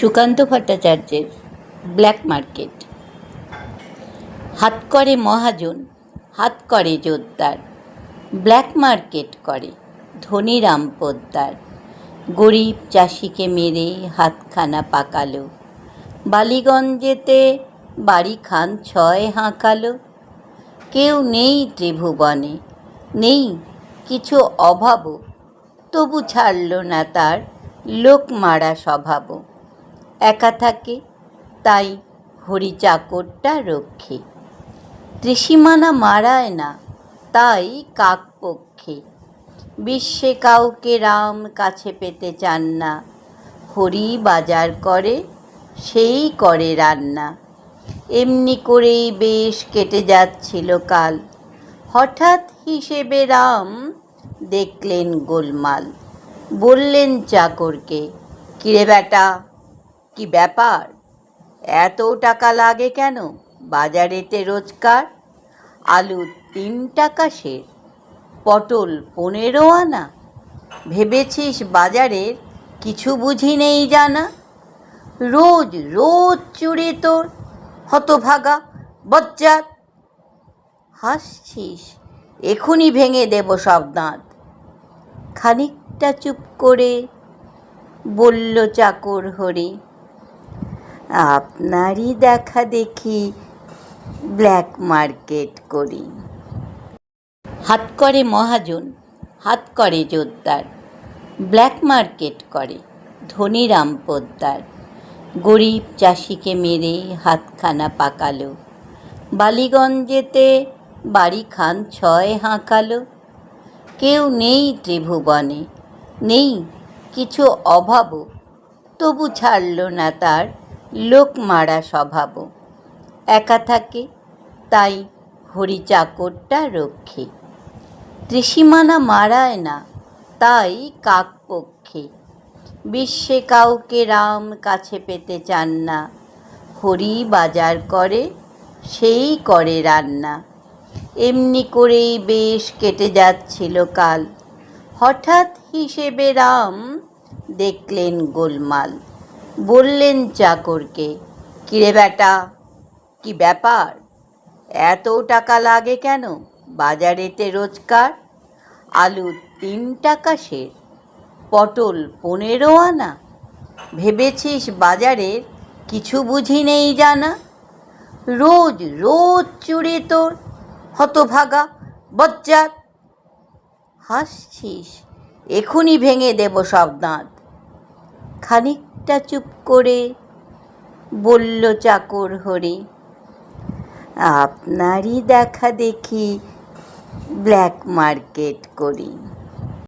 সুকান্ত ভট্টাচার্যের black market. হাত করে মহাজন, হাত করে জোরদার। ব্ল্যাক মার্কেট করে ধনী রাম পোদ্দার। গরিব চাষিকে মেরে হাতখানা পাকালো। বালিগঞ্জেতে বাড়ি খান ছয় হাঁকালো। কেউ নেই ত্রিভুবনে, নেই কিছু অভাবও। তবু ছাড়ল না তার লোক মারা স্বভাবও। একা থাকে, তাই হরি চাকরটা রক্ষে। ত্রিসীমানা মারায় না, তাই কাক পক্ষে বিশ্বে কাউকে রাম কাছে পেতে চান না, হরি বাজার করে, সেই করে রান্না। এমনি করেই বেশ কেটে যাচ্ছিল কাল। হঠাৎ হিসেবে রাম দেখলেন গোলমাল। বললেন চাকরকে, কিরে বেটা কি ব্যাপার? এত টাকা লাগে কেন? বাজারেতে রোজকার আলু তিন টাকা সের, পটল পনেরো আনা। ভেবেছিস বাজারের কিছু বুঝি নেই জানা? রোজ রোজ চুরি তোর হতভাগা বজ্জাত। হাসছিস এখনই ভেঙে দেব সব দাঁত। খানিকটা চুপ করে বলল চাকর হরি। আপনারই দেখা দেখি ব্ল্যাক মার্কেট করি। হাত করে মহাজন, হাত করে জোরদার। ব্ল্যাক মার্কেট করে, ধনী রাম পোদ্দার গরিব চাষিকে মেরে হাতখানা পাকালো। বালিগঞ্জেতে বাড়ি খান ছয় হাঁকালো। কেউ নেই ত্রিভুবনে, নেই কিছু অভাবও, তবু ছাড়ল না তার লোক মারা স্বভাবও। একা থাকে, তাই হরি চাকরটা রক্ষে। ত্রিসীমানা মারায় না, তাই কাক পক্ষে বিশ্বে কাউকে রাম কাছে পেতে চান না, হরি বাজার করে, সেই করে রান্না। এমনি করেই বেশ কেটে যাচ্ছিল কাল। হঠাৎ হিসেবে রাম দেখলেন গোলমাল। বললেন চাকরকে, কিরে বেটা, কি ব্যাপার? এত টাকা লাগে কেন? বাজারেতে রোজকার আলু তিন টাকা সের, পটল পনেরো আনা। ভেবেছিস বাজারের কিছু বুঝি নেই জানা? রোজ রোজ চুরি তোর হতভাগা বজ্জাত। হাসছিস এখনই ভেঙে দেব সব দাঁত। খানিকটা চুপ করে বলল চাকর হরে আপনারই দেখা দেখি ব্ল্যাক মার্কেট করি।